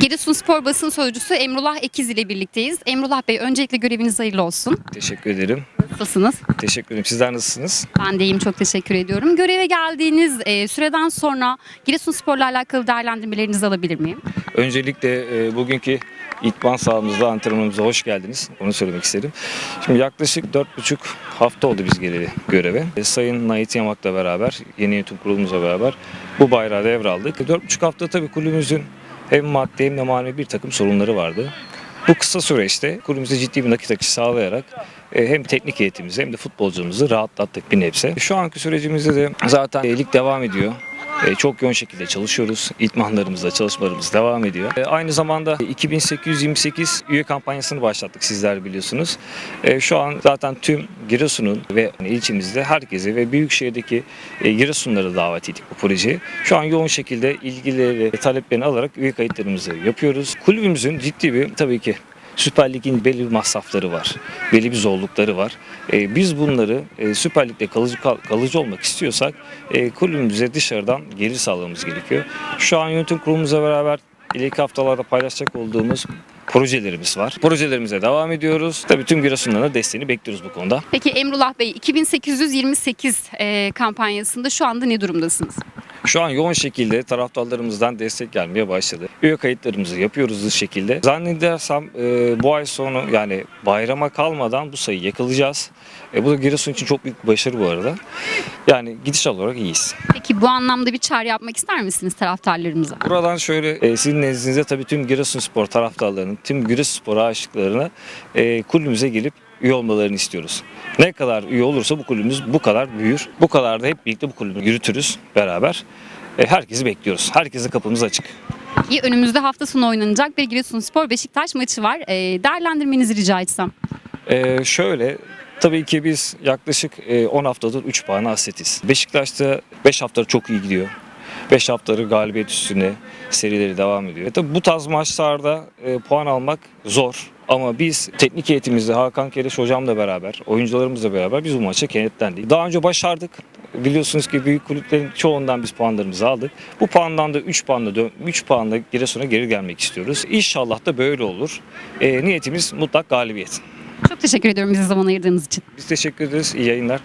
Giresunspor basın sözcüsü Emrullah Ekiz ile birlikteyiz. Emrullah Bey öncelikle göreviniz hayırlı olsun. Teşekkür ederim. Nasılsınız? Teşekkür ederim. Sizler nasılsınız? Ben de iyiyim çok teşekkür ediyorum. Göreve geldiğiniz e, süreden sonra Giresunspor'la alakalı değerlendirmelerinizi alabilir miyim? Öncelikle e, bugünkü İtman sahamızda antrenmanımıza hoş geldiniz. Onu söylemek isterim. Şimdi yaklaşık 4,5 hafta oldu biz geleli göreve. E, Sayın Nait Yamak'la beraber, yeni yönetim kurulumuzla beraber bu bayrağı devraldık. 4,5 hafta tabii kulübümüzün hem maddi hem de manevi bir takım sorunları vardı. Bu kısa süreçte kulübümüze ciddi bir nakit akışı sağlayarak e, hem teknik heyetimizi hem de futbolcumuzu rahatlattık bir nebze. Şu anki sürecimizde de zaten e, lig devam ediyor. E, Çok yoğun şekilde çalışıyoruz. İtmanlarımızda çalışmalarımız devam ediyor. E, Aynı zamanda 2828 üye kampanyasını başlattık sizler biliyorsunuz. E, Şu an zaten tüm Giresun'un ve ilçemizde herkese ve büyükşehirdeki Giresunları davet ettik bu projeye. Şu an yoğun şekilde ilgileri ve taleplerini alarak üye kayıtlarımızı yapıyoruz. Kulübümüzün ciddi bir tabii ki Süper Lig'in belli bir masrafları var. Belli bir zorlukları var. E, biz bunları e, Süper Lig'de kalıcı, kal- kalıcı olmak istiyorsak e, kulübümüze dışarıdan gelir sağlamamız gerekiyor. Şu an yönetim kurulumuzla beraber ileriki haftalarda paylaşacak olduğumuz projelerimiz var. Projelerimize devam ediyoruz. Tabii tüm Giresun'dan da desteğini bekliyoruz bu konuda. Peki Emrullah Bey 2828 e, kampanyasında şu anda ne durumdasınız? Şu an yoğun şekilde taraftarlarımızdan destek gelmeye başladı. Üye kayıtlarımızı yapıyoruz hızlı şekilde. Zannedersem e, bu ay sonu yani bayrama kalmadan bu sayıyı yakalayacağız. E, bu da Giresun için çok büyük bir başarı bu arada. Yani gidiş olarak iyiyiz. Peki bu anlamda bir çağrı yapmak ister misiniz taraftarlarımıza? Buradan şöyle e, sizin nezdinizde tabii tüm Giresunspor taraftarlarının, tüm Giresunspor aşıklarına e, kulübümüze gelip üye olmalarını istiyoruz. Ne kadar üye olursa bu kulübümüz bu kadar büyür. Bu kadar da hep birlikte bu kulübü yürütürüz beraber. E, herkesi bekliyoruz. Herkese kapımız açık. İyi, önümüzde hafta sonu oynanacak bir Giresunspor Beşiktaş maçı var. E, değerlendirmenizi rica etsem. Ee, şöyle tabii ki biz yaklaşık e, 10 haftadır 3 puan hasretiz. Beşiktaş'ta 5 haftadır çok iyi gidiyor. 5 haftaları galibiyet üstüne serileri devam ediyor. E tabii bu tarz maçlarda e, puan almak zor. Ama biz teknik heyetimizle Hakan Kereş hocamla beraber, oyuncularımızla beraber biz bu maça kenetlendik. Daha önce başardık. Biliyorsunuz ki büyük kulüplerin çoğundan biz puanlarımızı aldık. Bu puandan da 3 puanla 3 puanla Giresun'a geri gelmek istiyoruz. İnşallah da böyle olur. E, niyetimiz mutlak galibiyet. Çok teşekkür ediyorum bize zaman ayırdığınız için. Biz teşekkür ederiz. İyi yayınlar.